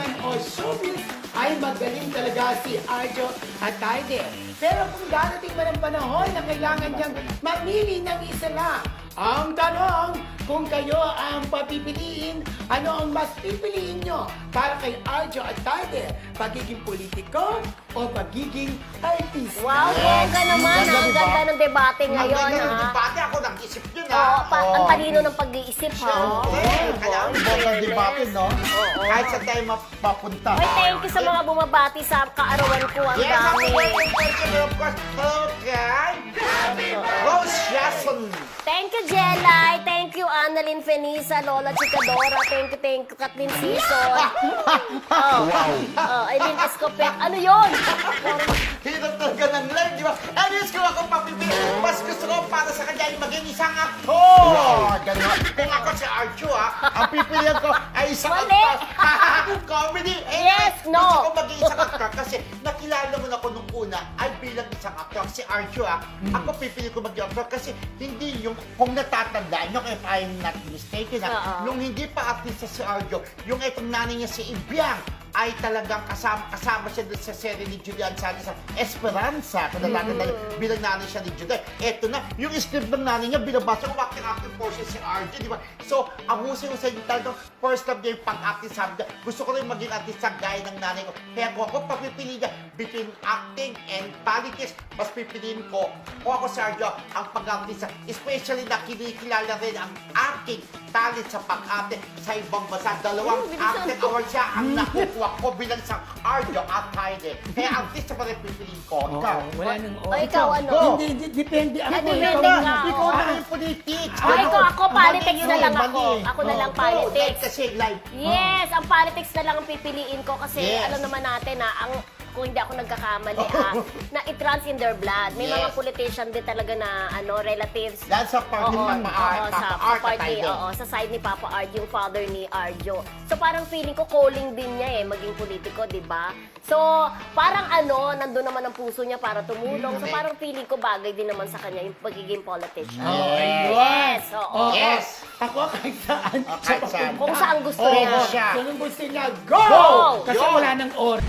naman o showbiz ay magaling talaga si Arjo at Taide. Pero kung darating man ang panahon na kailangan niyang mamili ng isa lang, ang tanong, kung kayo ang papipiliin, ano ang mas pipiliin nyo para kay Arjo at Taide? Pagiging politiko o pagiging artista? Wow, bongga naman Ganda, ha. di ba? Ganda ng debate Ang ngayon ganda ng ha. debate, ako nag-isip yun Oo, ah. pa- ang talino ng pag-iisip ha. Kaya ang Ibang ang debate, no? Kahit sa tayo mapapunta. Ay, thank you sa mga bumabati sa kaarawan ko. Ang Yes, dami. po yung person of course. Hello, Rose Jason. Thank you, Jelay. Thank you, Annalyn Fenisa, Lola Chicadora. Thank you, thank you, Kathleen Season. Oh, wow. Oh, Aileen Escopet. Ano yon? Hirap talaga ng live, di ba? Anyways, kung ako papipili, mas gusto ko para sa kanya ay maging isang aktor. Oh, ganun. Kung ako si Arjo, ha, ang pipilian ko ay isang Mali. aktor. Comedy. Eh, Yes, no. Gusto ko maging isang aktor Si Arjo, ha, Hmm. ako pipili ko aktor kasi hindi yung, kung natatandaan nyo, if I'm not mistaken, ha, Oo. nung hindi pa artista si Arjo, yung itong nanay niya si Ibiang, ay talagang kasama, kasama siya doon sa serye ni Julian Santos sa Esperanza. Kung natatandaan Mm. bilang nanay siya ni Julian. Eto na, yung script ng nanay niya, binabasa ko, acting-acting po siya si RJ, di ba? So, ang husay-husay niya talagang first love niya yung pag-acting. Sabi niya, gusto ko rin maging artista gaya ng nanay ko. Kaya kung ako papipili niya between acting and politics, mas pipiliin ko, kung ako si RJ, ang pag-artista. Especially na kinikilala rin ang acting talent sa pag-arte sa ibang bansa. Dalawang Mm, acting award siya ang nakukuha ko bilang isang Arjo at Heide. Kaya artista pa rin pipiliin ko. Ikaw. wala nang O, ikaw ano? Hindi, hindi, depende ako. Hindi, Ikaw depende na. ka. Ikaw na yung politics. Ay, Ano? ko, ako, politics na lang ako. mali. Ako na lang Oo, live politics. kasi live. Yes, ang politics na lang ang pipiliin ko kasi Yes. alam naman natin na ang kung hindi ako nagkakamali ah, na it runs in their blood. May mga Yes. politician din talaga na ano relatives. Dahil sa part ni Oo, Papa Art, oo, Papa sa, Art sa part at ni, Heide. oo, sa side ni Papa Art, yung father ni Arjo. So parang feeling ko calling din niya eh, maging politiko, di ba? So, parang ano, nandun naman ang puso niya para tumulong. So parang feeling ko bagay din naman sa kanya yung pagiging politician. Ayun. Yes, oo. Oo. Yes. Ako kahit saan. Oh, kahit saan. Kung saan gusto Oo, niya. siya. Kung gusto niya, go! Go! Kasi Yun. wala nang oras.